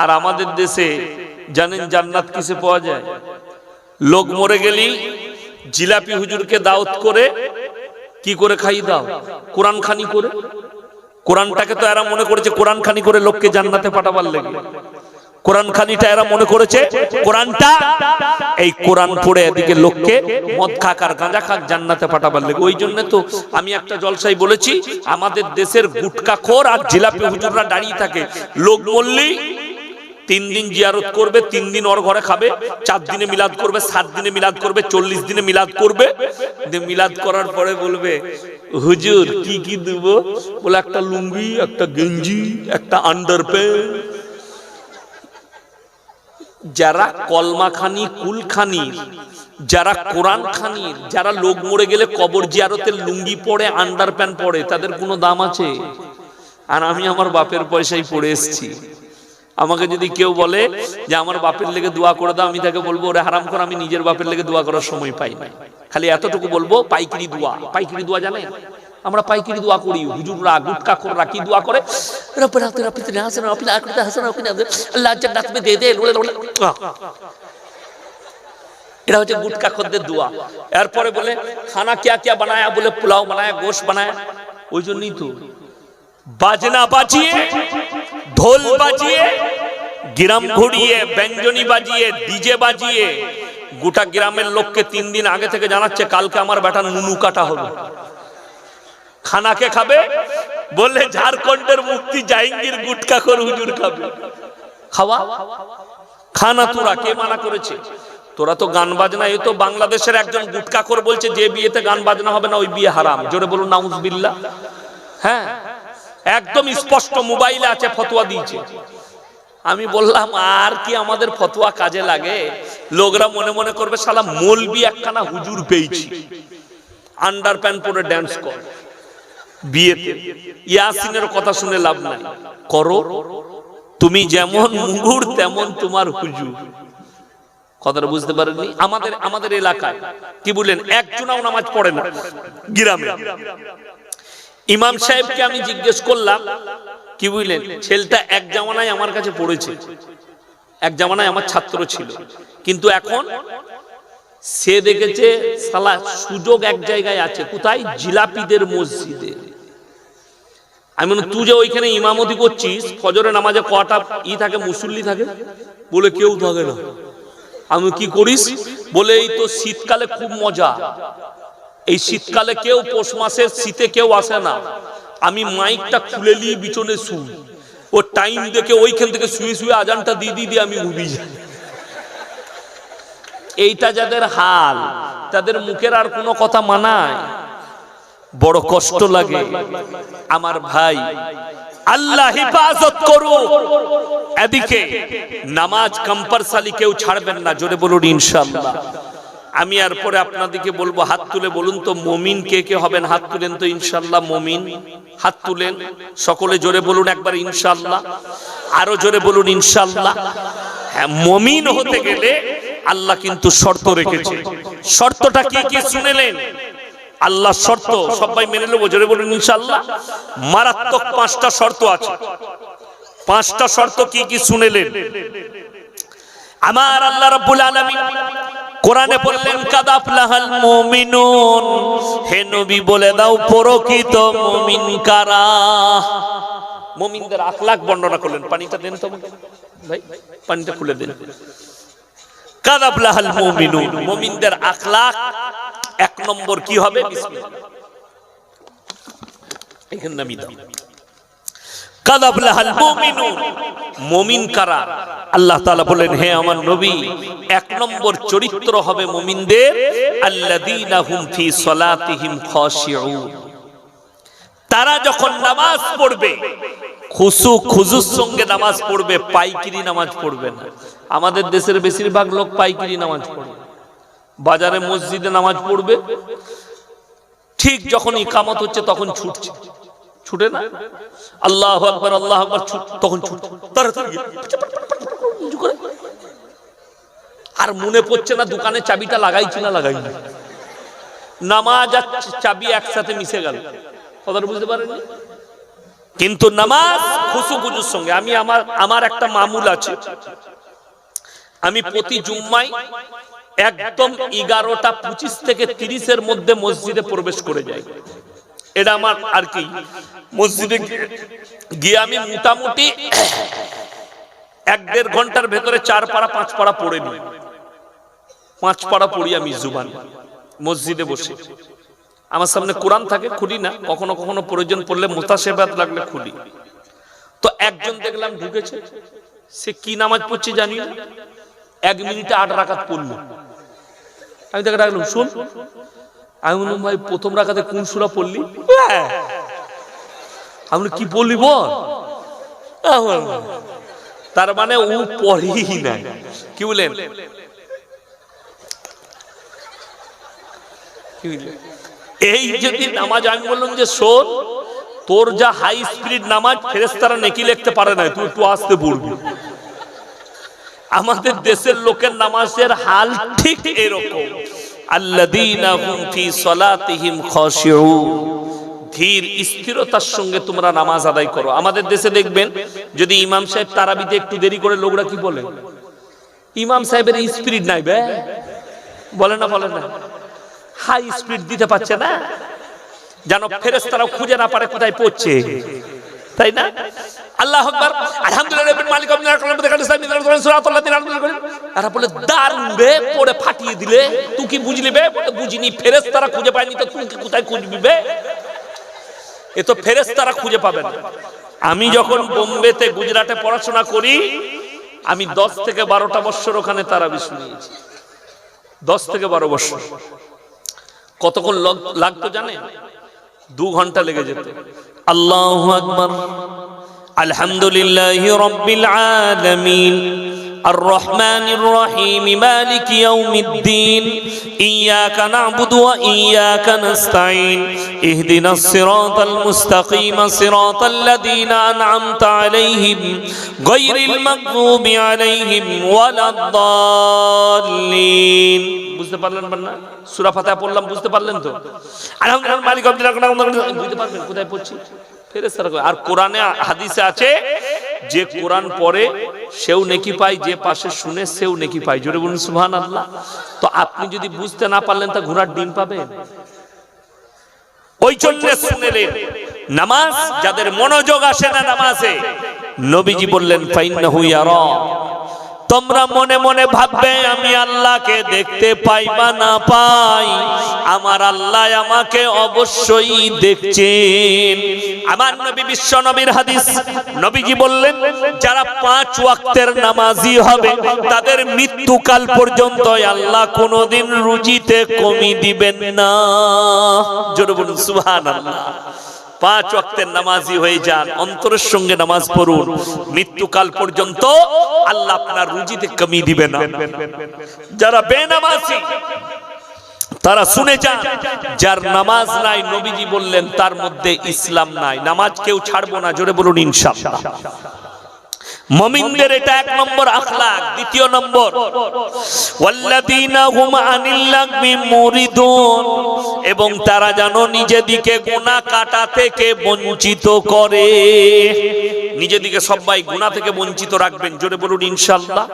আর আমাদের দেশে জানেন জান্নাত কিসে পাওয়া যায়? লোক মরে গেলি, জিলাপি হুজুরকে দাওয়াত করে কি করে খাই দাও? কোরআন খানি করে? কোরআনটাকে তো এরা মনে করেছে কোরআন খানি করে লোককে জান্নাতে পাঠাবার লেগে। কোরআন খানিটা এরা মনে করেছে, কোরআনটা এই কোরআন পড়ে এদিকে লোককে মদ খাক আর গাঁজা খাক জান্নাতে পাঠাবার লেগে। ওই জন্য তো আমি একটা জলসাই বলেছি, আমাদের দেশের গুটকা খোর আর জিলাপি হুজুররা দাঁড়িয়ে থাকে। লোক বললেই তিন দিন জিয়ারত করবে, তিন দিন ওর ঘরে খাবে, চার দিনে মিলাদ করবে, সাত দিনে মিলাদ করবে, চল্লিশ দিনে মিলাদ করবে। মিলাদ করার পরে বলবে, হুজুর, কি কি দেব? বলে, একটা লুঙ্গি, একটা গেঞ্জি, একটা আন্ডার যারা কলমা খানি কুল খানি যারা কোরআন খানির যারা লোক মরে গেলে কবর জিয়ারতের লুঙ্গি পরে আন্ডার প্যান্ট পরে, তাদের কোনো দাম আছে? আর আমি আমার বাপের পয়সায় পড়ে এসেছি। আমাকে যদি কেউ বলে যে আমার বাপের লেগে দোয়া করে দাও, আমি তাকে বলব, ওরে হারাম করে আমি নিজের বাপের লেগে দোয়া করার সময় পাই না। খালি এতটুকু বলব, পাইকিরি দোয়া। পাইকিরি দোয়া জানেন? আমরা পাইকারি দোয়া করি, হুজুররা গুটকা খোররা কি দোয়া করে? রব্বানা আতিনা ফিদ দুনিয়া হাসানাহ ওয়া ফিল আখিরাতি হাসানাহ ওয়া কিনা আল্লাহ জান্নাত মে দে দে এটা হচ্ছে গুটকা খদ্দের দোয়া। এরপরে বলে, খানা কিয়া কিয়া বানায়া? বলে, পোলাও বানায়া, গোশ বানায়া। ওই জন্যই তো। বাজনা বাজিয়ে ঢোল বাজিয়ে গ্রাম ঘুরিয়ে ব্যঞ্জনী বাজিয়ে ডিজে বাজিয়ে গোটা গ্রামের লোককে তিন দিন আগে থেকে জানাচ্ছে কালকে আমার বেটা নুনু কাটা হবে খানাকে খাবে? বললে ঝাড়খণ্ডের মুক্তি জাহিঙ্গীর গুটকা করে হুজুর খাবে। খাওয়া? খানা তোরা কে মানা করেছে? তোরা তো গান বাজনা এই তো বাংলাদেশের একজন গুটকা কর বলছে যে বিয়েতে গান বাজনা হবে না ওই বিয়ে হারাম। জোরে বলুন নাউজবিল্লাহ। হ্যাঁ? একদম স্পষ্ট মোবাইলে আছে ফতোয়া দিয়েছে। আমি বললাম, আর কি আমাদের ফতোয়া কাজে লাগে? লোকরা মনে মনে করবে সালা মলবি একখানা হুজুর পেয়েছি। আন্ডার প্যান্ট পরে ড্যান্স কর। বিয়েতে। ইয়াসিনের কথা শুনে লাভ নাই। করো। তুমি যেমন মুগুর তেমন তোমার হুজুর। কথাটা বুঝতে পারেননি? আমাদের আমাদের এলাকায়, কি বললেন? একজনাও নামাজ পড়ে না, গ্রামে। ইমাম সাহেবকে আমি জিজ্ঞেস করলাম কি বুঝলেন? ছেলেটা এক জামানায় আমার কাছে পড়েছে। এক জামানায় আমার ছাত্র ছিল। কিন্তু এখন সে দেখেছে সালা সুযোগ এক জায়গায় আছে। কোথায়? জিলাপিদের মসজিদে। আমি বলি, তুই যে ওইখানে ইমামতি করছিস ফজরে নামাজে কটা ই থাকে মুসল্লি থাকে? বলে কেউ থাকে না। আমি কি করিস? বলে এই তো শীতকালে খুব মজা। এই শীতকালে কেউ পৌষ মাসের শীতে কেউ আসে না। আমি মাইকটা খুলে নিয়ে বিচনে শুই। ও টাইম দেখে ওইখান থেকে শুয়ে শুয়ে আজানটা দিয়ে দিয়ে আমি ঘুমি যাই। এইটা যাদের হাল, তাদের মুখের আর কোনো কথা মানায়। বড় কষ্ট লাগে। আমার ভাই, আল্লাহ হেফাজত করো। এদিকে নামাজ কম্পালসারি কেউ ছাড়বেন না, জোরে বলুন ইনশাআল্লাহ। আমি আর পরে আপনাদেরকে বলব, হাত তুলে বলুন তো, মমিন কে কে হবেন? হাত তুলেন তো ইনশাল্লাহ মমিন। হাত তুলেন। সকলে জোরে বলুন একবার ইনশাল্লাহ আরও জোরে বলুন ইনশাল্লাহ হ্যাঁ মমিন হতে গেলে আল্লাহ কিন্তু শর্ত রেখেছে। শর্তটা কি কি শুনেলেন? আল্লাহ শর্ত, সবাই মেনে নেব, জোরে বলুন ইনশাল্লাহ মারাত্মক পাঁচটা শর্ত আছে। পাঁচটা শর্ত কি কি শুনেলেন? আমার আল্লাহ রাব্বুল আলামিন কোরআনে বললেন, কাদাফলাহাল মুমিনুন। হে নবী, বলে দাও, প্রকৃত মুমিন কারা? মুমিনদের আখলাক বর্ণনা করলেন। পানিটা দেন তো। ভাই, পানিটা খুলে দেন। কাদাফলাহাল মুমিনুন। মুমিনদের আখলাক এক নম্বর কি হবে? বিসমিল্লাহ। এখানে নামি দাও। কাদাবলাহাল মুমিনুন। মুমিন কারা? আল্লাহ তাআলা বলেন হে আমার নবী, এক নম্বর চরিত্র হবে মুমিনদের, আল্লাযীনা হুম ফি সলাতিহিম খাশিউন। তারা যখন নামাজ পড়বে খুশু খুজুর সঙ্গে নামাজ পড়বে, পাইকিরি নামাজ পড়বে না। আমাদের দেশের বেশিরভাগ লোক পাইকিরি নামাজ পড়বে বাজারে মসজিদে নামাজ পড়বে। ঠিক যখন ইকামত হচ্ছে, তখন ছুটছে। ছুটে না? আল্লাহ আকবর আল্লাহ আকবর তখন। আর মনে পড়ছে না দোকানে চাবিটা লাগাইছি না লাগাইনি? নামাজ আর চাবি একসাথে মিশে গেল। কথাটা বুঝতে পারেননি? কিন্তু নামাজ খুশু খুজুর সঙ্গে। আমি আমার আমার একটা মামুল আছে। আমি প্রতি জুম্মায় একদম এগারোটা পঁচিশ থেকে তিরিশের মধ্যে মসজিদে প্রবেশ করে যাই। এটা আমার আর কি? মসজিদে গিয়ে- আমি মোটামুটি এক দেড় ঘণ্টার ভেতরে চার পাড়া, পাঁচ পাড়া পড়ে নিই পাঁচ পাড়া পড়ি আমি জুবান, মসজিদে বসে। আমার সামনে কোরআন থাকে, খুলি না। কখনো কখনো প্রয়োজন পড়লে মোতাসেবাত লাগলে খুলি। তো একজন দেখলাম ঢুকেছে। সে কি নামাজ পড়ছে জানি না। এক মিনিটে আট রাকাত পড়ল। আমি তাকে ডাকলাম, শুন আমি বললাম, ভাই, প্রথম রাখাতে কোন সুরা পড়লি? হ্যাঁ। আমি কি বললি বল? তার মানে ও পড়েই নাই। কি বলেন এই যদি নামাজ, আমি বললাম যে, শোন, তোর যা হাই স্পিড নামাজ ফেরেস্তারা নেকি লিখতে পারে না তুই একটু আসতে পড়বি আমাদের দেশের লোকের নামাজের হাল ঠিক এরকম। আল্লাযীনা হুম ফি সলাতিহিম খাশিউন। ধীর স্থিরতার সঙ্গে তোমরা নামাজ আদায় করো। আমাদের দেশে দেখবেন, যদি ইমাম সাহেব তারাবিতে একটু দেরি করে, লোকরা কি বলে? ইমাম সাহেবের স্পিড নাই বে। বলে না বলে না। হাই স্পিড দিতে পারছে না। যেন ফেরেস্তারাও খুঁজে না পারে কোথায় পড়ছে। তাই না? আল্লাহ আকবার। আলহামদুলিল্লাহ, রাব্বিল মালিক আব্দুল কালাম দেখালে সাহেব নিদান সুরাতুল লাতিন আল্লাহ বলে দারুণ বে, পড়ে ফাটিয়ে দিলে তুই কি বুঝলি বে? বলে, বুঝিনি, ফেরেশতারা খুঁজে পায়নি তো তুই কি কোথায় খুঁজবি বে? এ তো ফেরেশতারা খুঁজে পাবে না। আমি যখন বোম্বেতে গুজরাটে পড়াশোনা করি, আমি দশ থেকে বারোটা বছর ওখানে তারাবি শুনিয়েছি। দশ থেকে বারো বছর। কতক্ষণ লাগতো জানেন? দু ঘণ্টা লেগে যেত। আল্লাহ আকবর। আলহামদুলিল্লাহ রব্বিল আলামিন। الرحمن الرحيم مالك يوم الدين إياك نعبد وإياك نستعين اهدنا الصراط المستقيم صراط الذين أنعمت عليهم غير المغضوب عليهم ولا الضالين বুঝতে পারলেন না সূরা ফাতিহা পড়লাম বুঝতে পারলেন তো আলহামদুলিল্লাহ মালিক আব্দুল বুঝতে পারবেন কোথায় পড়ছি ফেরেশতারা কয়। আর কোরআনে হাদিসে আছে যে কোরআন পড়ে, সেও নেকি পায়, যে পাশে শুনে সেও নেকি পায়। জোরে বলুন সুহান আল্লাহ তো আপনি যদি বুঝতে না পারলেন, তা ঘোরার ডিম পাবেন। ওই জন্য শুনেলেন নামাজ, যাদের মনোযোগ আসে না নামাজে, নবীজি বললেন, ফাইন্নাহু ইয়ারা। তোমরা মনে মনে ভাববে, আমি আল্লাহকে দেখতে পাই বা না পাই? আমার আল্লাহ আমাকে অবশ্যই দেখছেন। আমার নবী বিশ্ব নবীর হাদিস, নবীজি বললেন, যারা পাঁচ ওয়াক্তের নামাজি হবে, তাদের মৃত্যুকাল পর্যন্ত আল্লাহ কোনোদিন রুজিতে কমি দিবেন না। জোরে বলুন, সুবহানাল্লাহ। পাঁচ ওয়াক্তের নামাজি হয়ে যান, অন্তরের সঙ্গে নামাজ পড়ুন। মৃত্যুকাল পর্যন্ত আল্লাহ আপনার রুজিতে কমিয়ে দিবে না। যারা বেনামাজি, তারা শুনে যান, যার নামাজ নাই, নবীজি বললেন, তার মধ্যে ইসলাম নাই। নামাজ কেউ ছাড়বো না, জোরে বলুন ইনশাআল্লাহ। মমিনদের এটা এক নম্বর আখলাক, দ্বিতীয় নম্বর। এবং তারা যেন নিজেদিকে গোনা কাটা থেকে বঞ্চিত করে। নিজেদিকে সবাই গোনা থেকে বঞ্চিত রাখবেন, জোরে বলুন ইনশাআল্লাহ।